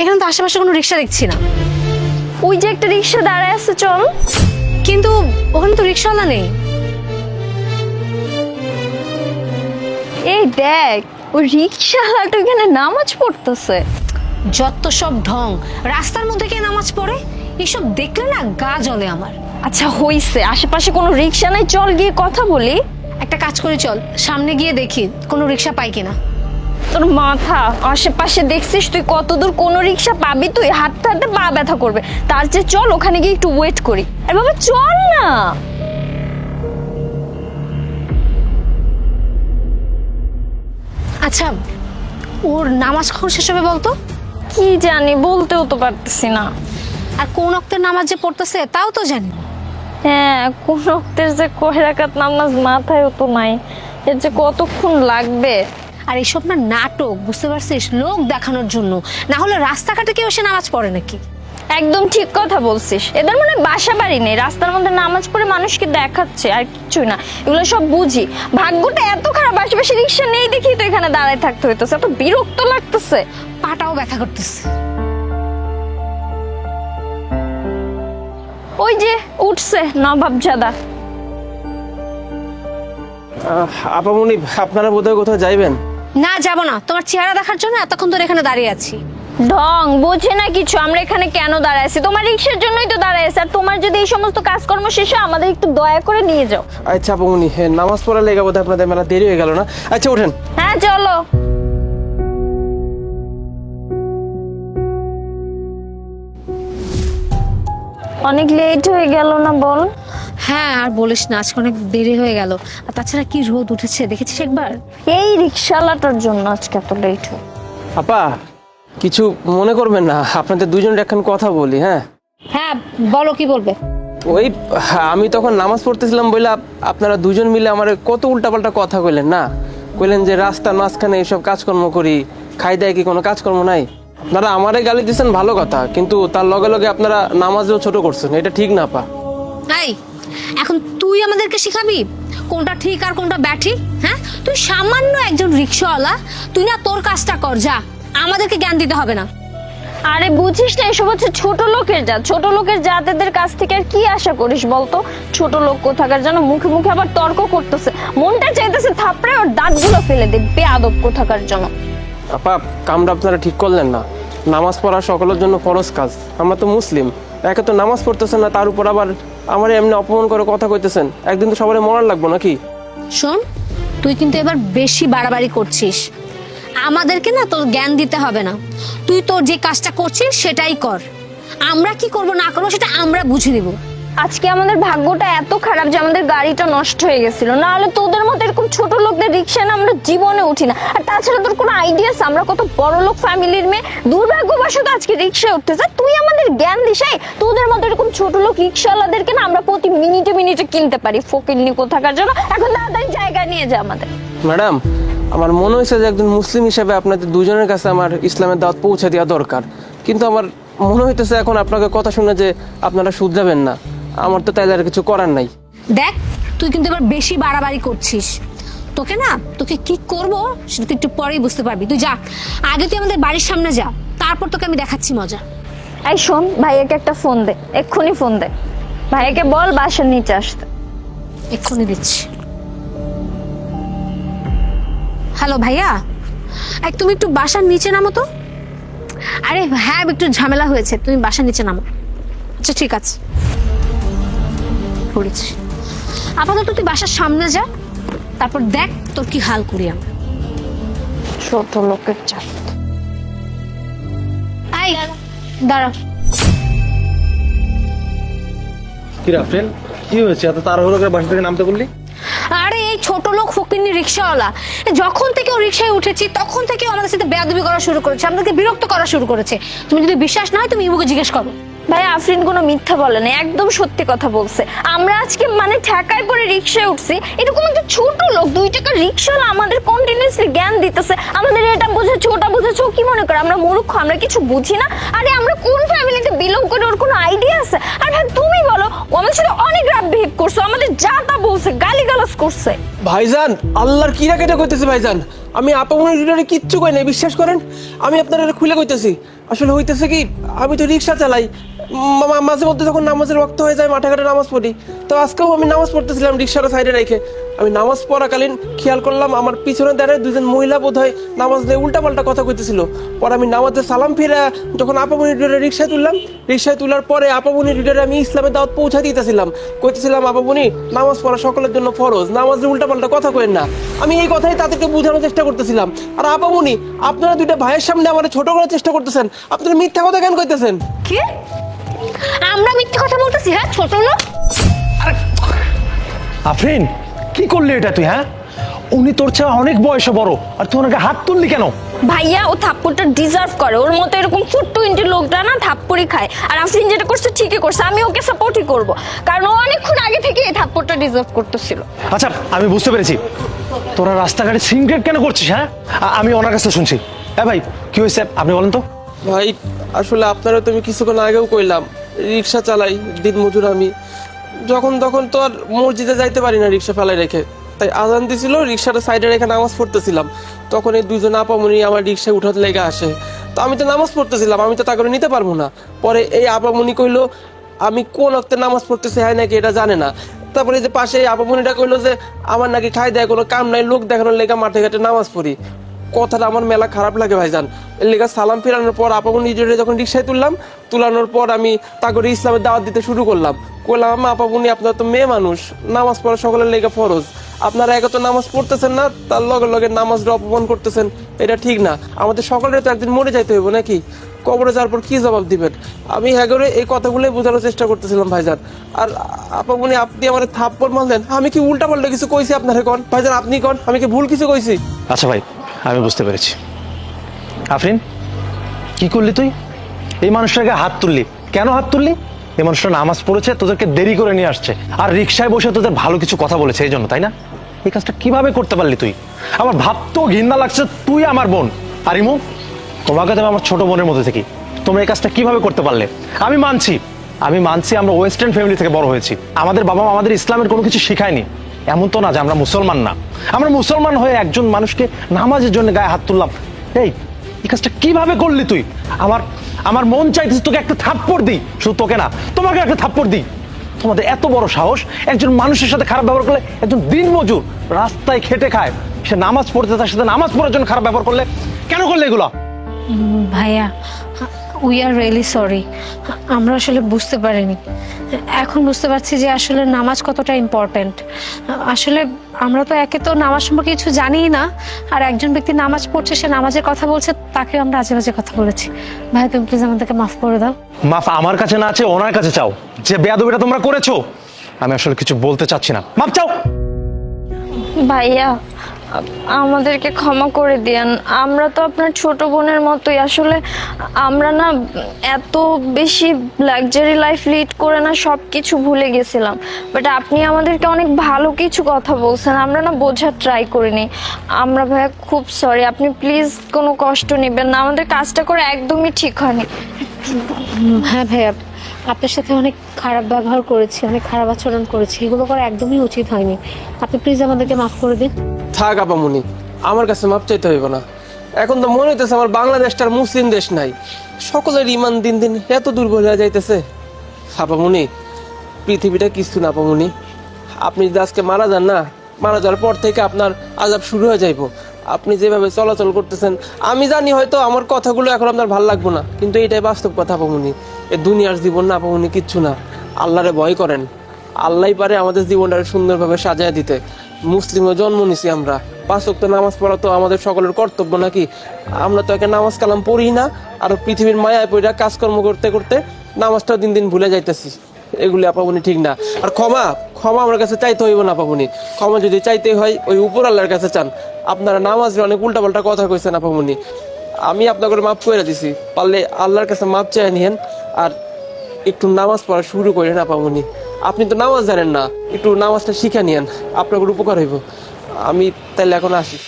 এখানে তো আশেপাশে কোনো রিক্সা দেখছি না। ওই যে একটা রিক্সা দাঁড়ায় আছে চল। কিন্তু ওখানে তো রিক্সাওয়ালা নেই। এই দেখ ওই রিক্সাওয়ালাটা এখানে নামাজ পড়তেছে। যত সব ঢং রাস্তার মধ্যে কে নামাজ পড়ে? এসব দেখলে না গা জ্বলে আমার। আচ্ছা হইছে। আশেপাশে কোনো রিক্সা নাই? চল গিয়ে কথা বলি। একটা কাজ করে চল। সামনে গিয়ে দেখি কোনো রিক্সা পাই কিনা। তোর মাথা আশেপাশে দেখছিস তুই কতদূর কোনো রিক্সা পাবি তুই? হাঁটতে হাঁটতে পা ব্যথা করবে। তার চেয়ে চল ওখানে গিয়ে একটু ওয়েট করি। আর বাবা চল না! আচ্ছা ওর নামাজ কখন শেষ হবে বলতো? কি জানি বলতেও তো পারতেছি না। আর কোন অক্তের নামাজ যে পড়তেছে তাও তো জানি হ্যাঁ কোন অক্তের যে কয় রাকাত নামাজ মাথায়ও তো নাই। এর যে কতক্ষণ লাগবে? আর এইসব না নাটক বুঝতে পারছিস? লোক দেখানোর জন্য। না হলে রাস্তাঘাটে কেউ এসে নামাজ পড়ে নাকি? একদম ঠিক কথা বলছিস। এদের মনে বাসা বাড়ি নেই। রাস্তার মধ্যে নামাজ পড়ে মানুষকে দেখাচ্ছে আর কিছুই না। এগুলো সব বুঝি। ভাগ্যটা এত খারাপ আশেপাশে রিক্সা নেই দেখি তো এখানে দাঁড়ায় থাকতে হইতেছে। এত বিরক্ত লাগতেছে। পাটাও ব্যথা করতেছে। ওই যে উঠছে নবাবজাদা। আহ, আপামনি আপনারা বোধহয় কোথাও যাইবেন? না যাব না। তোমার চেহারা দেখার জন্য এতক্ষণ ধরে এখানে দাঁড়িয়ে আছি। ঢং বোঝে না কিছু। আমরা এখানে কেন দাঁড়ায় আছি? তোমার রিক্সার জন্যই তো দাঁড়ায় আছি। আর তোমার যদি এই সমস্ত কাজকর্ম শেষে আমাদের একটু দয়া করে নিয়ে যাও। আচ্ছা আপামনি হ্যাঁ নামাজ পড়া লেগে বোধহয় আপনাদের মেলা দেরি হয়ে গেল না? আচ্ছা ওঠেন হ্যাঁ চলো। অনেক লেট হয়ে গেল না বল? হ্যাঁ আর বলিস না আজকে অনেক দেরি হয়ে গেল। আর তাছাড়া কি রোদ উঠেছে দেখেছিস একবার? এই রিক্সাওয়ালাটার জন্য আজকে এত লেট আপা কিছু মনে করবেন না আপনাদের দুজনের একখান কথা বলি হ্যাঁ? হ্যাঁ বলো কি বলবে? ওই হ্যাঁ, আমি তখন নামাজ পড়তেছিলাম বলে আপনারা দুজন মিলে আমার কত উল্টাপাল্টা কথা কইলেন না? কইলেন যে রাস্তার মাঝখানে এইসব কাজকর্ম করি খাই দেয় কি কোনো কাজকর্ম নাই? আপনারা আমারে গালি দিচ্ছেন ভালো কথা কিন্তু তার লগে লগে আপনারা নামাজও ছোট করছেন এটা ঠিক না পা এই এখন তুই আমাদেরকে শিখাবি কোনটা ঠিক আর কোনটা ব্যাঠিক হ্যাঁ? তুই সামান্য একজন রিক্সাওয়ালা তুই না তোর কাজটা কর যা। আমাদেরকে জ্ঞান দিতে হবে না। আরে বুঝিস না এসব হচ্ছে ছোট লোকের জাত। ছোট লোকের জাতেদের কাছ থেকে আর কি আশা করিস বলতো? ছোট লোক কোথাকার যেন মুখে মুখে আবার তর্ক করতেছে। মনটা চাইতেছে থাপড়ে ওর দাঁতগুলো ফেলে দে বেয়াদব কোথাকার জন্য আপা কামটা আপনারা ঠিক করলেন না। নামাজ পড়া সকলের জন্য ফরজ কাজ। আমরা তো মুসলিম। একে তো নামাজ পড়তেছেন না, তার উপর আবার আমার এমনি অপমান করে কথা কইতেছেন। একদিন তো সবাই মরার লাগবো নাকি? শোন, তুই কিন্তু এবার বেশি বাড়াবাড়ি করছিস। আমাদেরকে না তোর জ্ঞান দিতে হবে না। তুই তোর যে কাজটা করছিস, সেটাই কর। আমরা কি করব না করব, সেটা আমরা বুঝে নিব। আজকে আমাদের ভাগ্যটা এত খারাপ যে আমাদের গাড়িটা নষ্ট হয়ে গেছিল। না হলে তোদের মতো এরকম ছোট লোকদের রিক্সা না আমরা জীবনে উঠি না। আর তাছাড়া তোর কোনো আইডিয়া আছে আমরা কত বড় লোক ফ্যামিলির মেয়ে। দুর্ভাগ্যবশত আজকে রিক্সায় উঠতেছে তুই আমাদের জ্ঞান দিস এই, তোদের মতো এরকম ছোট লোক রিক্সাওয়ালাদেরকে না আমরা প্রতি মিনিটে মিনিটে কিনতে পারি। ফকিরনি কোথাকার জন্য। এখন তাড়াতাড়ি জায়গা নিয়ে যা আমাদের। ম্যাডাম আমার মনে হয়েছে যে একজন মুসলিম হিসেবে আপনাদের দুজনের কাছে আমার ইসলামের দাওয়াত পৌঁছে দেওয়া দরকার। কিন্তু আমার মনে হইতেছে এখন আপনাকে কথা শুনে যে আপনারা শুধরাবেন না। আমার তো তাইলে আর কিছু করার নাই। দেখ তুই কিন্তু এবার বেশি বাড়াবাড়ি করছিস। তোকে না তোকে কি করব সেটা তুই একটু পরেই বুঝতে পারবি। তুই যা আগে তুই আমাদের বাড়ির সামনে যা তারপর তোকে আমি দেখাচ্ছি মজা। এই শোন ভাইয়াকে একটা ফোন দে এক্ষুনি ফোন দে। ভাইয়াকে বল বাসার নিচে আসতে। এক্ষুনি দিচ্ছি। হ্যালো ভাইয়া এক তুমি একটু বাসার নিচে নামো তো। আরে হ্যাঁ একটু ঝামেলা হয়েছে তুমি বাসার নিচে নামো। আচ্ছা ঠিক আছে। করেছি আপাতত তুই বাসার সামনে যা তারপর দেখ তোর কি হাল করি আমরা। ছোট লোকের চাপ। আই দাঁড়া। কি রাফেল কি হয়েছে? এত তাড়াহুড়ো করে বাসা থেকে নামতে বললি? আরে এই ছোট লোক রিক্সাওয়ালা। যখন থেকে ও রিক্সায় উঠেছি তখন থেকে ও আমাদের সাথে বেয়াদবি করা শুরু করেছে আমাদেরকে বিরক্ত করা শুরু করেছে। তুমি যদি বিশ্বাস না হয় তুমি ইবুকে জিজ্ঞেস করো। ভাই, আফরিন কোনো মিথ্যা বলে না একদম সত্যি কথা বলছে। আমরা আজকে মানে ঠেকায় করে রিক্সায় উঠছি, এরকম একটা ছোট লোক, দুই টাকা রিক্সাওয়ালা আমাদের কন্টিনিউসলি জ্ঞান দিতেছে। আমাদের এটা বুঝেছ, ওটা বুঝেছ, ও কি মনে করে? আমরা মূর্খ, আমরা কিছু বুঝি না? আরে, আমরা কোন ফ্যামিলিতে বিলং করে ওর কোনো আইডিয়া আছে? আর ভাই তুমি বলো, ও আমাদের সাথে অনেক রাত বিহেভ করছ আমাদের যা তা বলছে, গালিগালাজ করছে। ভাইজান, আল্লাহর কিরা কেটে কইতেছে ভাইজান? আমি আপামনির ভিতরে কিচ্ছু কই নাই, বিশ্বাস করেন? আমি আপনার খুলে কইতেছি। আসলে হইতেছে কি, আমি তো রিক্সা চালাই মাঝে মধ্যে যখন নামাজের রক্ত হয়ে যায় মাঠে ঘাটে নামাজ পড়ি, তো আজকেও আমি নামাজ পড়তেছিলাম রিক্সাটা সাইডে রেখে। আমি নামাজ পড়াকালীন খেয়াল করলাম, আমার পিছনে দাঁড়িয়ে দুজন মহিলা বোধ হয় নামাজ দিয়ে উল্টা পাল্টা কথা কইতেছিল। পরে আমি নামাজে সালাম ফিরে যখন আপামনি ডিডারে রিক্সায় তুললাম, রিক্সায় তোলার পরে আপামনি ডিডারে আমি ইসলামের দাওয়াত পৌঁছা দিতেছিলাম। কইতেছিলাম আপামনি নামাজ পড়া সকলের জন্য ফরজ, নামাজে উল্টা পাল্টা কথা কইেন না। আমি এই কথাই তাদেরকে বোঝানোর চেষ্টা করতেছিলাম। আর আপামনি আপনারা দুইটা ভাইয়ের সামনে আমার ছোট করার চেষ্টা করতেছেন, আপনারা মিথ্যা কথা কেন কইতেছেন? কি? আমরা মিথ্যে কথা বলতেছি হ্যাঁ? ছোট লোক। আফরিন কি করলি এটা তুই হ্যাঁ? উনি তোর চেয়ে অনেক বয়সে বড় আর তুই ওনাকে হাত তুললি কেন? ভাইয়া ও থাপ্পড়টা ডিজার্ভ করে। ওর মতো এরকম ফুট টোয়েন্টি লোকটা না থাপ্পড়ই খায়। আর আফরিন যেটা করছে ঠিকই করছে আমি ওকে সাপোর্টই করব। কারণ ও অনেকক্ষণ আগে থেকে এই থাপ্পড়টা ডিজার্ভ করতেছিল। আচ্ছা আমি বুঝতে পেরেছি। তোরা রাস্তাঘাটে সিনক্রেট কেন করছিস হ্যাঁ? আমি ওনার কাছে শুনছি। হ্যাঁ ভাই কি হয়েছে? আপনি বলেন তো। ভাই আসলে আপনারা তো আমি কিছুক্ষণ আগেও কইলাম। রিক্সা চালাই, দিন মজুর আমি। যখন তখন তো আর মসজিদে যাইতে পারি না রিক্সা ফেলাই রেখে। তাই আজান দিছিল, রিক্সাটা সাইডে রেখে নামাজ পড়তেছিলাম। তখন এই দুজন আপামনি আমার রিক্সায় উঠাতে লেগে আসে। তো আমি তো নামাজ পড়তেছিলাম, আমি তো তা করে নিতে পারব না। পরে এই আপামনি কইলো, আমি কোন অক্তে নামাজ পড়তেছি হ্যাঁ নাকি এটা জানে না? তারপরে যে পাশে আপামনিটা কইলো যে, আমার নাকি খাই দেয় কোনো কাম নাই, লোক দেখানোর লেগে মাঠে ঘাটে নামাজ পড়ি। কথাটা আমার মেলা খারাপ লাগে ভাইজান। এর লেগে সালাম ফেরানোর পর আপামনি নিজের যখন রিক্সায় তুললাম, তুলানোর পর আমি তা করে ইসলামের দাওয়াত দিতে শুরু করলাম। করলাম আপামনি আপনার তো মেয়ে মানুষ, নামাজ পড়া সকলের লেগে ফরজ। আপনারা একে তো নামাজ পড়তেছেন না, তার লগে লগে নামাজটা অপমান করতেছেন। এটা ঠিক না। আমাদের সকলের তো একদিন মরে যাইতে হইব নাকি? কবরে যাওয়ার পর কি জবাব দিবেন? আমি হ্যাঁ এই কথাগুলোই বোঝানোর চেষ্টা করতেছিলাম ভাইজান। আর আপামনি আপনি আমার থাপ্পড় মারলেন, আমি কি উল্টা পাল্টা কিছু কইছি আপনারে কন? ভাইজান, আপনি কন? আমি কি ভুল কিছু কইছি? আচ্ছা ভাই আমি বুঝতে পেরেছি। আফরিন, কি করলি তুই? এই মানুষটাকে হাত তুললি। কেন হাত তুললি? এই মানুষটা নামাজ পড়েছে, তোদেরকে দেরি করে নিয়ে আসছে। আর রিক্সায় বসে তোদের ভালো কিছু কথা বলেছে, এই জন্য, তাই না? এই কাজটা কীভাবে করতে পারলি তুই? আমার ভাবতেও ঘৃণা লাগছে, তুই আমার বোন। আর ইমু, তোমাকে তো আমার ছোট বোনের মধ্যে থেকে। তোমরা এই কাজটা কীভাবে করতে পারলে? আমি মানছি। আমি মানছি আমরা ওয়েস্টার্ন ফ্যামিলি থেকে বড় হয়েছি। আমাদের বাবা মা আমাদের ইসলামের কোনো কিছু শিখায়নি। এমন তো না যে আমরা মুসলমান না। আমরা মুসলমান হয়ে একজন মানুষকে নামাজের জন্য গায়ে হাত তুললাম। এই এই কাজটা কীভাবে করলি তুই? আমার আমার মন চাইতেছে তোকে একটা থাপ্পড় দিই। শুধু তোকে না তোমাকে একটা থাপ্পড় দিই। তোমাদের এত বড় সাহস, একজন মানুষের সাথে খারাপ ব্যবহার করলে একজন দিন মজুর রাস্তায় খেটে খায়। সে নামাজ পড়তে, তার সাথে নামাজ পড়ার জন্য খারাপ ব্যবহার করলে কেন করলে এগুলো? ভাইয়া উই আর রিয়েলি সরি আমরা আসলে বুঝতে পারিনি। এখন বুঝতে পারছি যে আসলে নামাজ কতটা ইম্পর্ট্যান্ট আসলে আমরা তো একে তো নামাজ সম্পর্কে কিছু জানিই না আর একজন ব্যক্তি নামাজ পড়ছে সে নামাজের কথা বলছে তাকে আমরা আজে বাজে কথা বলেছি। ভাই তুমি প্লিজ আমাদেরকে মাফ করে দাও। মাফ আমার কাছে না আছে ওনার কাছে চাও। যে বেয়াদবিটা তোমরা করেছ। আমি আসলে কিছু বলতে চাচ্ছি না। মাফ চাও। ভাইয়া আমাদেরকে ক্ষমা করে দিয়েন। আমরা তো আপনার ছোট বোনের মতোই। আসলে আমরা না এত বেশি লাক্সারি লাইফ লিড করে না সব কিছু ভুলে গেছিলাম। বাট আপনি আমাদেরকে অনেক ভালো কিছু কথা বলছেন। আমরা না বোঝার ট্রাই করিনি। আমরা ভাইয়া খুব সরি আপনি প্লিজ কোনো কষ্ট নেবেন না। আমাদের কাজটা করে একদমই ঠিক হয়নি। হ্যাঁ ভাইয়া, আপনার সাথে অনেক খারাপ ব্যবহার করেছি, অনেক খারাপ আচরণ করেছি। এগুলো করা একদমই উচিত হয়নি। আপনি প্লিজ আমাদেরকে মাফ করে দিন। থাক আপামনি আমার কাছে মাপ চাইতে হইব না। এখন তো মনে হইতেছে আমার বাংলাদেশটা আর মুসলিম দেশ নাই। সকলের ইমান দিন দিন এত দুর্বল হয়ে যাইতেছে। আপামনি পৃথিবীটা কিছু না আপামনি আপনি যদি আজকে মারা যান না, মারা যাওয়ার পর থেকে আপনার আজাব শুরু হয়ে যাইব। আপনি যেভাবে চলাচল করতেছেন, আমি জানি হয়তো আমার কথাগুলো এখন আপনার ভালো লাগবো না, কিন্তু এটাই বাস্তব কথা আপামনি এ দুনিয়ার জীবন না আপামনি কিচ্ছু না। আল্লাহরে ভয় করেন। আল্লাহ পারে আমাদের জীবনটা সুন্দরভাবে সাজায় দিতে। মুসলিমও জন্ম নিছি আমরা। পাঁচ ওয়াক্ত নামাজ পড়া তো আমাদের সকলের কর্তব্য নাকি? আমরা তো একে নামাজ কালাম পড়ি না, আর পৃথিবীর মায়ায় পড়া কাজকর্ম করতে করতে নামাজটাও দিন দিন ভুলে যাইতেছি। এগুলি আপাবনি ঠিক না। আর ক্ষমা ক্ষমা আমার কাছে চাইতে হইব না আপাবনি ক্ষমা যদি চাইতে হয়, ওই উপর আল্লাহর কাছে চান। আপনারা নামাজে অনেক উল্টাপাল্টা কথা কইছেন আপাবনি আমি আপনাকে মাফ করে দিছি। পারলে আল্লাহর কাছে মাপ চাই নিয়েন, আর একটু নামাজ পড়া শুরু করেন আপামনি। আপনি তো নামাজ জানেন না। একটু নামাজটা শিখে নিয়েন। আপনার উপকার হইব। আমি তাহলে এখন আসি।